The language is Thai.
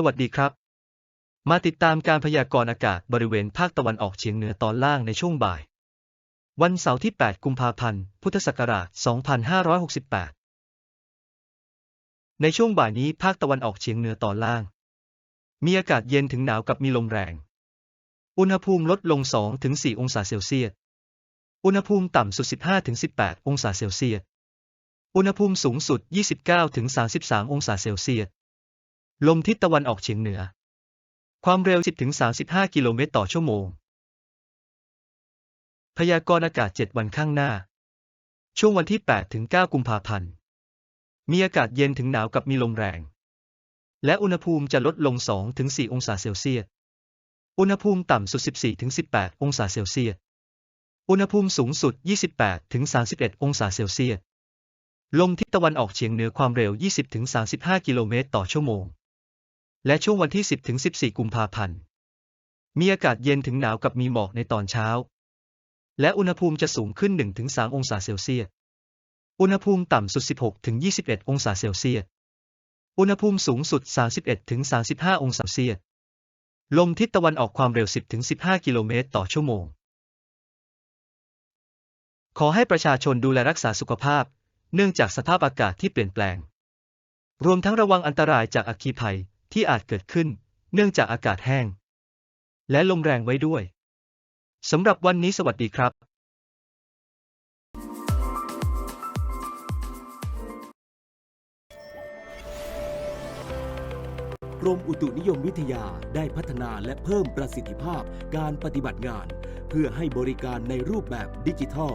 สวัสดีครับ มาติดตามการพยากรณ์อากาศบริเวณภาคตะวันออกเฉียงเหนือตอนล่างในช่วงบ่าย วันเสาร์ที่ 8 กุมภาพันธ์ พุทธศักราช 2568 ในช่วงบ่ายนี้ภาคตะวันออกเฉียงเหนือตอนล่าง มีอากาศเย็นถึงหนาวกับมีลมแรง อุณหภูมิลดลง 2-4 องศาเซลเซียส อุณหภูมิต่ำสุด 15-18 องศาเซลเซียส อุณหภูมิสูงสุด 29-33 องศาเซลเซียส ลมทิศตะวันออกเฉียงเหนือ ความเร็ว 10-35 กิโลเมตรต่อชั่วโมง พยากรณ์อากาศ 7 วันข้างหน้า ช่วงวันที่ 8-9 กุมภาพันธ์ มีอากาศเย็นถึงหนาวกับมีลมแรง และอุณหภูมิจะลดลง 2-4 องศาเซลเซียส อุณหภูมิต่ำสุด 14-18 องศาเซลเซียส อุณหภูมิสูงสุด 28-31 องศาเซลเซียส ลมทิศตะวันออกเฉียงเหนือความเร็ว 20-35 กิโลเมตรต่อชั่วโมง และช่วงวันที่ 10 ถึง 14 กุมภาพันธ์ มีอากาศเย็นถึงหนาวกับมีหมอกในตอนเช้า และอุณหภูมิจะสูงขึ้น 1-3 องศาเซลเซียส อุณหภูมิต่ำสุด 16 ถึง 21 องศาเซลเซียส อุณหภูมิสูงสุด 31 ถึง 35 องศาเซลเซียส ลมทิศตะวันออกความเร็ว 10 ถึง 15 กิโลเมตรต่อชั่วโมง ขอให้ประชาชนดูแลรักษาสุขภาพ เนื่องจากสภาพอากาศที่เปลี่ยนแปลง รวมทั้งระวังอันตรายจากอัคคีภัย ที่อาจเกิดขึ้น เนื่องจากอากาศแห้ง และลมแรงไว้ด้วยสำหรับวันนี้สวัสดีครับกรมอุตุนิยมวิทยาได้พัฒนาและเพิ่มประสิทธิภาพการปฏิบัติงาน เพื่อให้บริการในรูปแบบดิจิทัล